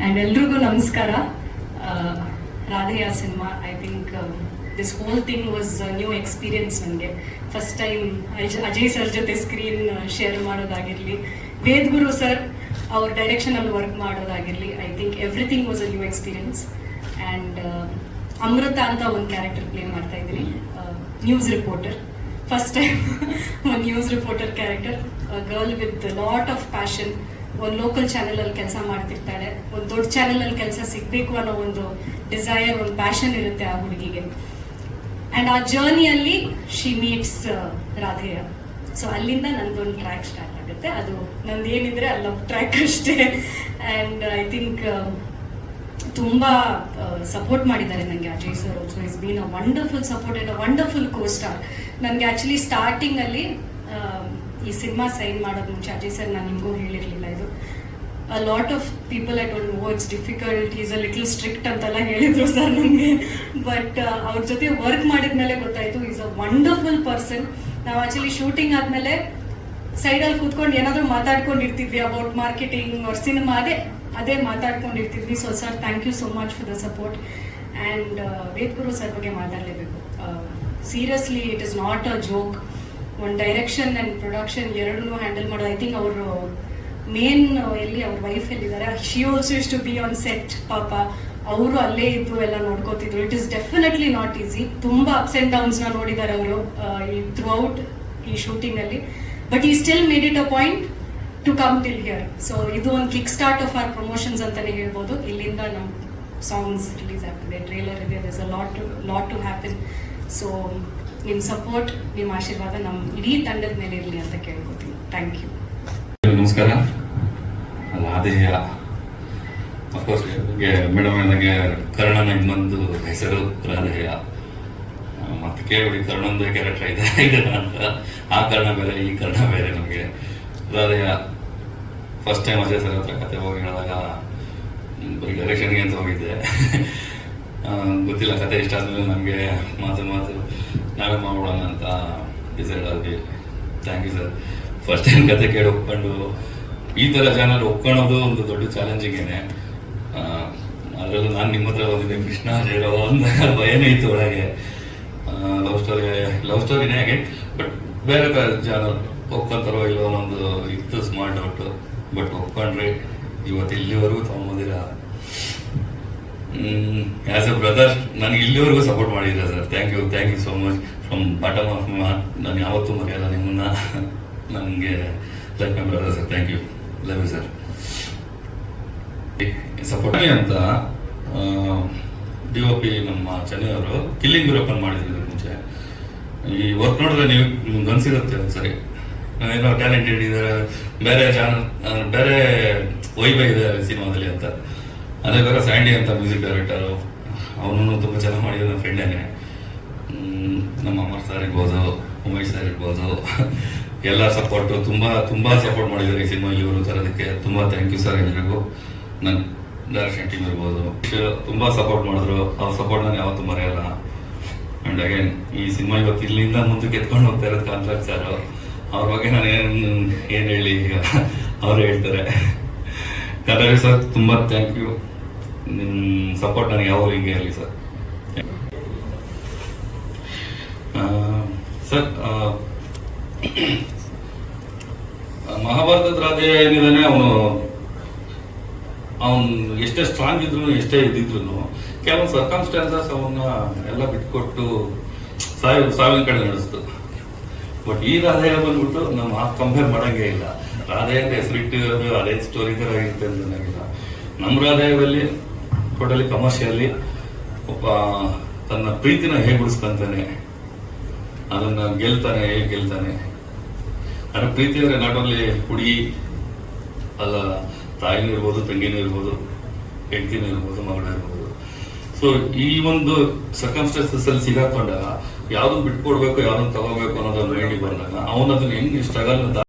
And ಎಲ್ರಿಗೂ ನಮಸ್ಕಾರ. Radheya cinema I think this whole thing was new experience ನನಗೆ. First time Ajay sir ಜೊತೆ screen share ಮಾಡೋದಾಗಿರಲಿ. Ved Guru sir ಅವ್ರ ಡೈರೆಕ್ಷನಲ್ಲಿ work ಮಾಡೋದಾಗಿರಲಿ. I think everything was a new experience and Amrutha ಅಂತ ಒಂದು ಕ್ಯಾರೆಕ್ಟರ್ ಪ್ಲೇ ಮಾಡ್ತಾ ಇದ್ದೀನಿ. ನ್ಯೂಸ್ ರಿಪೋರ್ಟರ್ ಫಸ್ಟ್ ಟೈಮ್ ಒಂದು news reporter character girl with lot of passion ಒಂದು ಲೋಕಲ್ ಚಾನೆಲಲ್ಲಿ ಕೆಲಸ ಮಾಡ್ತಿರ್ತಾಳೆ, ಒಂದು ದೊಡ್ಡ ಚಾನೆಲಲ್ಲಿ ಕೆಲಸ ಸಿಗಬೇಕು ಅನ್ನೋ ಒಂದು ಡಿಸೈರ್ ಒಂದು ಪ್ಯಾಷನ್ ಇರುತ್ತೆ ಆ ಹುಡುಗಿಗೆ. ಆ್ಯಂಡ್ ಆ ಜರ್ನಿಯಲ್ಲಿ ಶಿ ಮೀಟ್ಸ್ ರಾಧೆಯ. ಸೊ ಅಲ್ಲಿಂದ ನಂದೊಂದು ಟ್ರ್ಯಾಕ್ ಸ್ಟಾರ್ಟ್ ಆಗುತ್ತೆ. ಅದು ನಂದು ಏನಿದ್ರೆ ಅಲ್ಲ ಟ್ರ್ಯಾಕ್ ಅಷ್ಟೇ. ಆ್ಯಂಡ್ ಐ ಥಿಂಕ್ ತುಂಬ ಸಪೋರ್ಟ್ ಮಾಡಿದ್ದಾರೆ ನನಗೆ Ajay sir also is been a wonderful support and a wonderful co star ನನಗೆ ಆ್ಯಕ್ಚುಲಿ ಸ್ಟಾರ್ಟಿಂಗಲ್ಲಿ ಈ ಸಿನಿಮಾ ಸೈನ್ ಮಾಡೋದು ಮುಂಚೆ, ಅಜಯ್ ಸರ್ ನಾನು ನಿಮಗೂ ಹೇಳಿರಲಿಲ್ಲ ಇದು. A lot of people I don't know it's difficult is a little strict ಅಂತೆಲ್ಲ ಹೇಳಿದ್ರು ಸರ್ ನನಗೆ ಬಟ್ ಅವ್ರ ಜೊತೆ ವರ್ಕ್ ಮಾಡಿದ ಮೇಲೆ ಗೊತ್ತಾಯಿತು ಈಸ್ ಅ ವಂಡರ್ಫುಲ್ ಪರ್ಸನ್ ನಾವು ಆ್ಯಕ್ಚುಲಿ ಶೂಟಿಂಗ್ ಆದಮೇಲೆ ಸೈಡಲ್ಲಿ ಕೂತ್ಕೊಂಡು ಏನಾದರೂ ಮಾತಾಡ್ಕೊಂಡಿರ್ತಿದ್ವಿ ಅಬೌಟ್ ಮಾರ್ಕೆಟಿಂಗ್ ಅವ್ರ ಸಿನಿಮಾ ಅದೇ ಅದೇ ಮಾತಾಡ್ಕೊಂಡಿರ್ತಿದ್ವಿ. So sir thank you so much for the support and Ved Guru sir ಬಗ್ಗೆ ಮಾತಾಡಲೇಬೇಕು. Seriously it is not a joke ಒಂದು ಡೈರೆಕ್ಷನ್ ಆ್ಯಂಡ್ ಪ್ರೊಡಕ್ಷನ್ ಎರಡನ್ನೂ ಹ್ಯಾಂಡಲ್ ಮಾಡೋದು. ಐ ಥಿಂಕ್ ಅವರು ಮೇನ್ ಎಲ್ಲಿ ಅವ್ರ ವೈಫ್ ಎಲ್ಲಿದ್ದಾರೆ she also is to be on set ಪಾಪ. ಅವರು ಅಲ್ಲೇ ಇದ್ದು ಎಲ್ಲ ನೋಡ್ಕೋತಿದ್ರು. It is definitely not easy ತುಂಬ ಅಪ್ಸ್ ಆ್ಯಂಡ್ ಡೌನ್ಸ್ನ ನೋಡಿದ್ದಾರೆ ಅವರು ಈ ಥ್ರೂ ಔಟ್ ಈ ಶೂಟಿಂಗಲ್ಲಿ ಬಟ್ ಈ still made it a point to come till here so ಇದು ಒಂದು kick start of our promotions ಅಂತಲೇ ಹೇಳ್ಬೋದು. ಇಲ್ಲಿಂದ ನಮ್ಮ ಸಾಂಗ್ಸ್ ರಿಲೀಸ್ ಆಗ್ತದೆ. ಟ್ರೇಲರ್ ಇದೆ. Thus a lot to lot to happen so ನಿಮ್ಮ ಸಪೋರ್ಟ್ ನಿಮ್ಮ ಆಶೀರ್ವಾದ ನಮ್ಮ ಇಡೀ ತಂಡದ ಮೇಲೆ ಇರಲಿ ಅಂತ ಕೇಳ್ಕೊತೀನಿ. ಥ್ಯಾಂಕ್ ಯು ನಮಸ್ಕಾರ. ರಾಧೇಯ ಅಫ್ಕೋರ್ಸ್ ಮೇಡಮ್ ನನಗೆ ಕರ್ಣನ ಬಂದು ಹೆಸರು ರಾಧೇಯ ಮತ್ತೆ ಕೇಳಿ ಕರ್ಣಂದು ಕ್ಯಾರೆಕ್ಟರ್ ಇದೆ? ಅಂತ. ಆ ಕರ್ಣ ಬೇರೆ, ಈ ಕರ್ಣ ಬೇರೆ ನಮಗೆ. Radheya first time Ajay sir ಹತ್ರ ಕತೆ ಹೋಗಿ ಹೇಳಿದಾಗ ಬರೀ ಡೈರೆಕ್ಷನ್ಗೆ ಅಂತ ಹೋಗಿದ್ದೆ. ಗೊತ್ತಿಲ್ಲ, ಕತೆ ಇಷ್ಟ ಆದ್ಮೇಲೆ ನಮಗೆ ಮಾತು ಮಾತು ನಾವೇ ಮಾಡ್ಬಿಡೋಣ ಅಂತ ಡಿಸೈಡ್ ಅವ್ರಿಗೆ thank you sir first time ಕತೆ ಕೇಳಿ ಒಪ್ಕೊಂಡು ಈ ಥರ ಚಾನಲ್ ಒಪ್ಕೊಳ್ಳೋದು ಒಂದು ದೊಡ್ಡ ಚಾಲೆಂಜಿಗೇನೆ ಅದರಲ್ಲೂ ನಾನು ನಿಮ್ಮ ಹತ್ರ ಬಂದಿದ್ದೆ, ಕೃಷ್ಣ ಹೇಳೋ ಅಂತ ಭಯನೇ ಇತ್ತು ಒಳಗೆ. ಲವ್ ಸ್ಟೋರಿ ಲವ್ ಸ್ಟೋರಿನೇ ಹಾಗೆ. ಬಟ್ ಬೇರೆ ಬೇರೆ ಚಾನಲ್ ಒಪ್ಕೊಂತಾರೋ ಇಲ್ಲೋ ಅನ್ನೊಂದು ಇತ್ತು ಸ್ಮಾರ್ಟ್ ಡೌಟು ಬಟ್ ಒಪ್ಕೊಂಡ್ರಿ ಇವತ್ತು ಇಲ್ಲಿವರೆಗೂ ತೊಗೊಂಬಂದಿರ ಆಸ್ ಎ ಬ್ರದರ್ ನನಗೆ ಇಲ್ಲಿವರೆಗೂ ಸಪೋರ್ಟ್ ಮಾಡಿದ್ದೀರಾ sir thank you thank you so much from bottom of my heart ನಾನು ಯಾವತ್ತೂ ಮರೆಯಲ್ಲ ನಿಮ್ಮನ್ನ. ನನಗೆ like my brother sir thank you love you sir support ಅಂತ ಡಿ ಒ ಪಿ ನಮ್ಮ ಚೆನ್ನೈ ಅವರು ಕಿಲ್ಲಿಂಗ್ ಯೂರೋಪನ್ ಮಾಡಿದ್ರು ಮುಂಚೆ. ಈ ವರ್ಕ್ ನೋಡಿದ್ರೆ ನೀವು ನಿಮ್ಗೆ ಅನ್ಸಿರುತ್ತೆ ಒಂದ್ಸರಿ. ಏನೋ ಟ್ಯಾಲೆಂಟೆಡ್ ಇದ್ದಾರೆ ಬೇರೆ ಚಾನಲ್ ಬೇರೆ ವೈಬಾಗಿದೆ ಸಿನಿಮಾದಲ್ಲಿ ಅಂತ. ಅದೇ ಥರ ಸ್ಯಾಂಡಿ ಅಂತ ಮ್ಯೂಸಿಕ್ ಡೈರೆಕ್ಟರು ಅವನು ತುಂಬ ಚೆನ್ನಾಗಿ ಮಾಡಿದ ನನ್ನ ಫ್ರೆಂಡೇನೆ ನಮ್ಮ ಅಮರ್ ಸರ್ ಇರ್ಬೋದು, ಉಮೇಶ್ ಸರ್ ಇರ್ಬೋದು. ಎಲ್ಲ ಸಪೋರ್ಟು ತುಂಬ ತುಂಬ ಸಪೋರ್ಟ್ ಮಾಡಿದ್ದಾರೆ ಈ ಸಿನಿಮಾ ಇವರು ತರೋದಕ್ಕೆ. ತುಂಬ ಥ್ಯಾಂಕ್ ಯು ಸರ್ ಎಲ್ರಿಗೂ. ನನ್ನ ಡೈರೆಕ್ಷನ್ ಟೀಮ್ ಇರ್ಬೋದು. ತುಂಬ ಸಪೋರ್ಟ್ ಮಾಡಿದ್ರು. ಅವ್ರ ಸಪೋರ್ಟ್ ನಾನು ಯಾವತ್ತೂ ಮರೆಯಲ್ಲ. ಆ್ಯಂಡ್ ಅಗೇನ್ ಈ ಸಿನಿಮಾ ಇವತ್ತು ಇಲ್ಲಿಂದ ಮುಂದಕ್ಕೆ ಎತ್ಕೊಂಡು ಹೋಗ್ತಾ ಇರೋದು ಕಾಂತಾಕ್ ಸರ್ ಅವ್ರ. ಬಗ್ಗೆ ನಾನು ಏನು ಏನು ಹೇಳಿ ಈಗ? ಅವರು ಹೇಳ್ತಾರೆ. ಕನ್ನಡ ಸರ್ ತುಂಬ ಥ್ಯಾಂಕ್ ಯು ನಿಮ್ಮ ಸಪೋರ್ಟ್ ನನಗೆ ಯಾವಾಗಲೂ ಹಿಂಗೆ ಇರಲಿ ಸರ್ ಸರ್ ಮಹಾಭಾರತದ ರಾಜ ಏನಿದಾನೆ, ಅವನು ಅವನು ಎಷ್ಟೇ ಸ್ಟ್ರಾಂಗ್ ಇದ್ರು, ಎಷ್ಟೇ ಇದ್ದಿದ್ರು ಕೆಲವೊಂದು ಸರ್ಕಮ್ಸ್ಟಾನ್ಸಸ್ ಅವನ್ನ ಎಲ್ಲ ಬಿಟ್ಕೊಟ್ಟು ಸಾವಿರ ಸಾವಿನ ಕಡೆ ನಡೆಸ್ತು. ಬಟ್ ಈ ರಾಧೆಯ ಬಂದ್ಬಿಟ್ಟು ನಮ್ಮ ಆ ಕಂಪೇರ್ ಮಾಡಂಗೇ ಇಲ್ಲ. ರಾಧೆ ಅಂತ ಹೆಸರಿಟ್ಟಿರೋದು, ಅದೇ ಸ್ಟೋರಿ ಥರ ಇರುತ್ತೆ ಅಂತ ನನಗಿಲ್ಲ. ನಮ್ಮ ರಾಧೆಯದಲ್ಲಿ ಟೋಟಲಿ ಕಮರ್ಷಿಯಲಿ, ಒಬ್ಬ ತನ್ನ ಪ್ರೀತಿನ ಹೇಗೆ ಉಳಿಸ್ಕೊಂತಾನೆ ಅದನ್ನ ಗೆಲ್ತಾನೆ, ಹೇಗೆ ಗೆಲ್ತಾನೆ. ಅಂದ್ರೆ ಪ್ರೀತಿ ಅಂದ್ರೆ ನಾಟ್ ಓನ್ಲಿ ಹುಡುಗಿ, ಅಲ್ಲ, ತಾಯಿನೂ ಇರ್ಬೋದು, ತಂಗಿನೂ ಇರ್ಬೋದು, ಹೆಂಡತಿನೂ ಇರ್ಬೋದು, ಮಗಳು ಇರ್ಬೋದು. ಸೊ ಈ ಒಂದು ಸರ್ಕಮ್ಸ್ಟೆನ್ಸಸ್ ಅಲ್ಲಿ ಸಿಗಾಕೊಂಡಾಗ ಯಾವ್ದನ್ನ ಬಿಟ್ಕೊಡ್ಬೇಕು ಯಾವ್ದನ್ನ ತಗೋಬೇಕು ಅನ್ನೋದನ್ನ ಹೇಳಿ ಬಂದಾಗ, ಅವನದನ್ನ ಹೆಂಗ್ ಸ್ಟ್ರಗಲ್